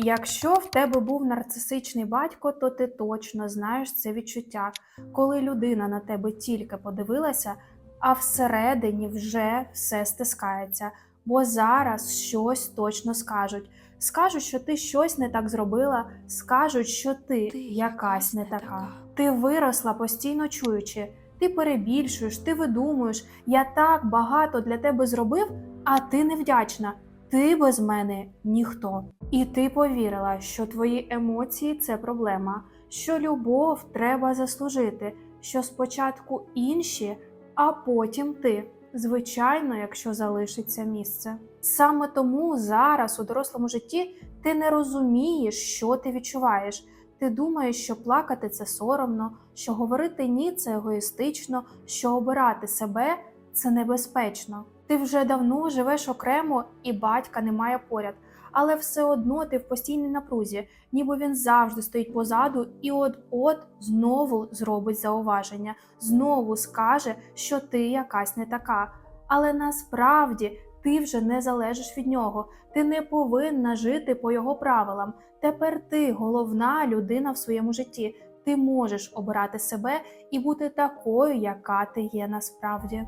Якщо в тебе був нарцисичний батько, то ти точно знаєш це відчуття, коли людина на тебе тільки подивилася, а всередині вже все стискається, бо зараз щось точно скажуть. Скажуть, що ти щось не так зробила, скажуть, що ти, якась не така. Ти виросла постійно чуючи, ти перебільшуєш, ти видумуєш, я так багато для тебе зробив, а ти невдячна. Ти без мене ніхто. І ти повірила, що твої емоції це проблема, що любов треба заслужити, що спочатку інші, а потім ти. Звичайно, якщо залишиться місце. Саме тому зараз у дорослому житті ти не розумієш, що ти відчуваєш. Ти думаєш, що плакати це соромно, що говорити ні це егоїстично, що обирати себе це небезпечно. Ти вже давно живеш окремо і батька немає поряд, але все одно ти в постійній напрузі, ніби він завжди стоїть позаду і от-от знову зробить зауваження, знову скаже, що ти якась не така. Але насправді ти вже не залежиш від нього, ти не повинна жити по його правилам. Тепер ти головна людина в своєму житті. Ти можеш обирати себе і бути такою, яка ти є насправді.